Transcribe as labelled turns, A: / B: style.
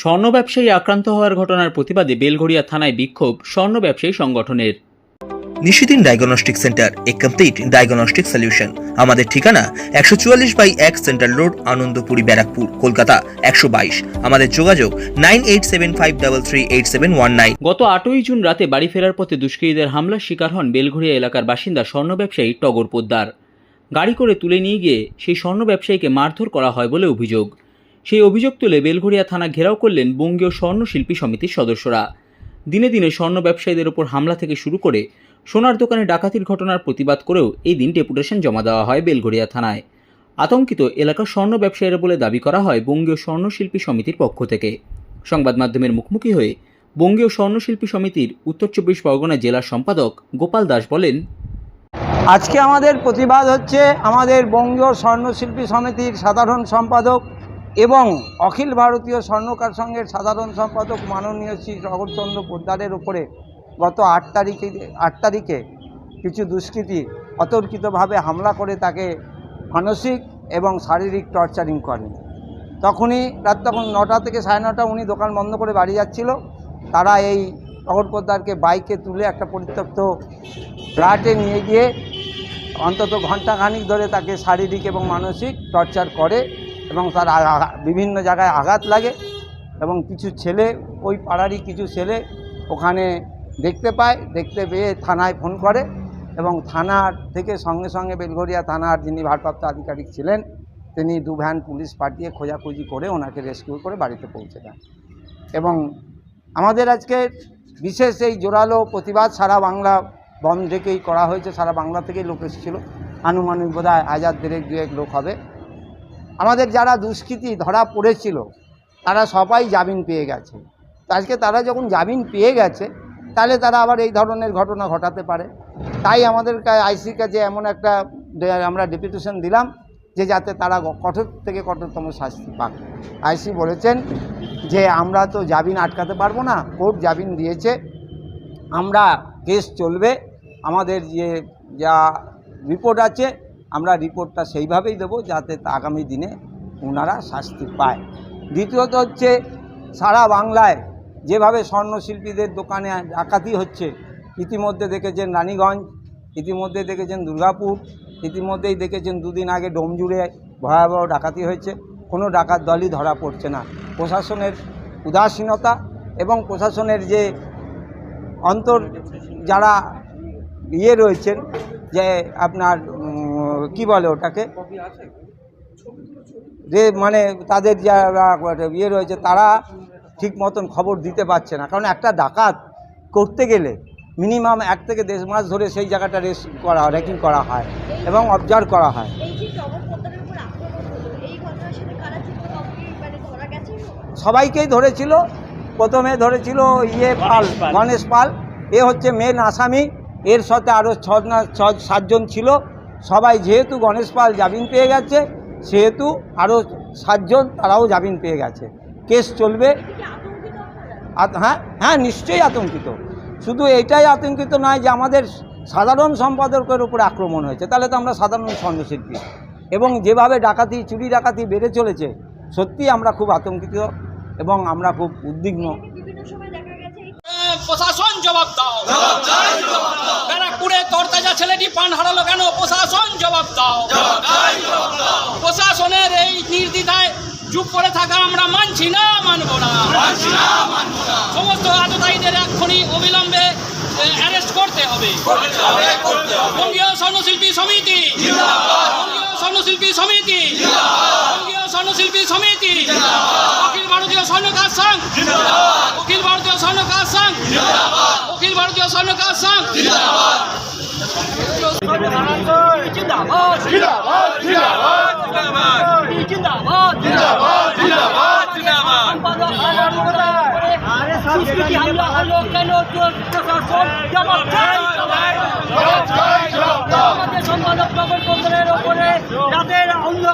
A: স্বর্ণ ব্যবসায়ী আক্রান্ত হওয়ার ঘটনার প্রতিবাদে বেলঘড়িয়া থানায় বিক্ষোভ স্বর্ণ ব্যবসায়ী সংগঠনের।
B: Nishidin diagnostic centre a complete diagnostic solution. আমাদের ঠিকানা একশো চুয়াল্লিশ বাই এক সেন্ট্রাল রোড আনন্দপুরি ব্যারাকপুর কলকাতা একশো বাইশ। আমাদের যোগাযোগ nine eight seven five double three eight seven one nine.
A: গত আটই জুন রাতে বাড়ি ফেরার পথে দুষ্কৃতীদের হামলার শিকার হন বেলঘড়িয়া এলাকার বাসিন্দা স্বর্ণ ব্যবসায়ী টগর পোদ্দার। গাড়ি করে তুলে নিয়ে গিয়ে সেই স্বর্ণ ব্যবসায়ীকে মারধর করা হয় বলে অভিযোগ। সেই অভিযোগ তুলে বেলঘড়িয়া থানা ঘেরাও করলেন বঙ্গীয় স্বর্ণ শিল্পী সমিতির সদস্যরা। দিনে দিনে স্বর্ণ ব্যবসায়ীদের ওপর হামলা থেকে শুরু করে সোনার দোকানে ডাকাতির ঘটনার প্রতিবাদ করেও এই দিন ডেপুটেশন জমা দেওয়া হয় বেলঘড়িয়া থানায়। আতঙ্কিত এলাকার স্বর্ণ ব্যবসায়ীরা বলে দাবি করা হয় বঙ্গীয় স্বর্ণশিল্পী সমিতির পক্ষ থেকে। সংবাদ মাধ্যমের মুখোমুখি হয়ে বঙ্গীয় স্বর্ণশিল্পী সমিতির উত্তর চব্বিশ পরগনা জেলার সম্পাদক গোপাল দাস বলেন,
C: আজকে আমাদের প্রতিবাদ হচ্ছে আমাদের বঙ্গীয় স্বর্ণশিল্পী সমিতির সাধারণ সম্পাদক এবং অখিল ভারতীয় স্বর্ণকার সংঘের সাধারণ সম্পাদক মাননীয় শ্রী জগৎচন্দ্র পোদ্দারের উপরে গত আট তারিখে আট তারিখে কিছু দুষ্কৃতী অতর্কিতভাবে হামলা করে তাকে মানসিক এবং শারীরিক টর্চারিং করেন। তখনই রাত তখন নটা থেকে সাড়ে নটা উনি দোকান বন্ধ করে বাড়ি যাচ্ছিল। তারা এই টগর পোদ্দারকে বাইকে তুলে একটা পরিত্যক্ত ফ্ল্যাটে নিয়ে গিয়ে অন্তত ঘন্টাখানিক ধরে তাকে শারীরিক এবং মানসিক টর্চার করে এবং তার বিভিন্ন জায়গায় আঘাত লাগে এবং কিছু ছেলে, ওই পাড়ারই কিছু ছেলে ওখানে দেখতে পায়, দেখতে পেয়ে থানায় ফোন করে এবং থানার থেকে সঙ্গে সঙ্গে বেলঘরিয়া থানার যিনি ভারপ্রাপ্ত আধিকারিক ছিলেন, তিনি দু ভ্যান পুলিশ পাঠিয়ে খোঁজাখুঁজি করে ওনাকে রেস্কিউ করে বাড়িতে পৌঁছে দেন। এবং আমাদের আজকে বিশেষ এই জোরালো প্রতিবাদ সারা বাংলা বন্ধ থেকেই করা হয়েছে, সারা বাংলা থেকেই লোক এসেছিল। আনুমানিক বোধ হয় হাজার দেড়েক, দুয়েক লোক হবে। আমাদের যারা দুষ্কৃতী ধরা পড়েছিল, তারা সবাই জামিন পেয়ে গেছে। আজকে তারা যখন জামিন পেয়ে গেছে, তাহলে তারা আবার এই ধরনের ঘটনা ঘটাতে পারে। তাই আমাদের আইসির কাছে এমন একটা আমরা ডেপুটেশন দিলাম যে যাতে তারা কঠোর থেকে কঠোরতম শাস্তি পাক। আইসি বলেছেন যে আমরা তো জামিন আটকাতে পারব না, কোর্ট জামিন দিয়েছে, আমরা কেস চলবে, আমাদের যে, যা রিপোর্ট আছে আমরা রিপোর্টটা সেইভাবেই দেবো যাতে আগামী দিনে ওনারা শাস্তি পায়। দ্বিতীয়ত হচ্ছে, সারা বাংলায় যেভাবে স্বর্ণশিল্পীদের দোকানে ডাকাতি হচ্ছে, ইতিমধ্যে দেখেছেন রানীগঞ্জ ইতিমধ্যে দেখেছেন দুর্গাপুর, ইতিমধ্যেই দেখেছেন দুদিন আগে ডোমজুড়ে ভয়াবহ ডাকাতি হয়েছে। কোনো ডাকাত দলই ধরা পড়ছে না। প্রশাসনের উদাসীনতা এবং প্রশাসনের যে অন্তর যারা ইয়ে রয়েছেন, যে আপনার কি বলে ওটাকে? যে মানে তাদের যারা ইয়ে রয়েছে তারা ঠিক মতন খবর দিতে পারছে না। কারণ একটা ডাকাত করতে গেলে মিনিমাম এক থেকে দেড় মাস ধরে সেই জায়গাটা রেস করা রেকিং করা হয় এবং অবজার্ভ করা হয়।
D: এই যে টগর পোদ্দারের উপর আক্রমণ হলো এই ঘটনার সাথে কারা যুক্ত? কাউকে মানে
C: সবাইকেই ধরেছিল। প্রথমে ধরেছিল ইয়ে পাল গণেশ পাল। এ হচ্ছে মেন আসামি। এর সাথে আরও ছ ছ- সাতজন ছিল। সবাই যেহেতু গণেশ পাল জামিন পেয়ে গেছে, সেহেতু আরও সাতজন তারাও জামিন পেয়ে গেছে। কেস চলবে। হ্যাঁ হ্যাঁ নিশ্চয়ই আতঙ্কিত। শুধু এটাই আতঙ্কিত নয় যে আমাদের সাধারণ সম্পাদকের উপর আক্রমণ হয়েছে। তাহলে তো আমরা সাধারণ স্বর্ণশিল্পী। এবং যেভাবে ডাকাতি, চুরি ডাকাতি বেড়ে চলেছে সত্যি আমরা খুব আতঙ্কিত এবং আমরা খুব উদ্বিগ্ন
D: বিভিন্ন সময় দেখা গেছে এই
E: প্রশাসন জবাব দাও। ব্যারাকপুরে তরতাজা ছেলেটি পান হারালো কেন? প্রশাসন জবাব দাও। প্রশাসনের এই নির্দ্বিধায় চুপ করে থাকা আমরা মানছি না মানব না। সমস্ত আততায়ীদের এক্ষুনি অবিলম্বে অ্যারেস্ট করতে হবে। বঙ্গীয় স্বর্ণশিল্পী সমিতি। বঙ্গীয় স্বর্ণশিল্পী সমিতি। বঙ্গীয় স্বর্ণশিল্পী সমিতি। অখিল ভারতীয় স্বর্ণকার সংঘ অখিল ভারতীয় স্বর্ণকার সংঘ অখিল ভারতীয় স্বর্ণকার সংঘ জিন্দাবাদ। জিন্দাবাদ জিন্দাবাদ জিন্দাবাদ জিন্দাবাদ জিন্দাবাদ সংস্কৃতি হামলা হলো কেন প্রশাসন জবাব চাই আমাদের সম্পাদক নগর পত্রের ওপরে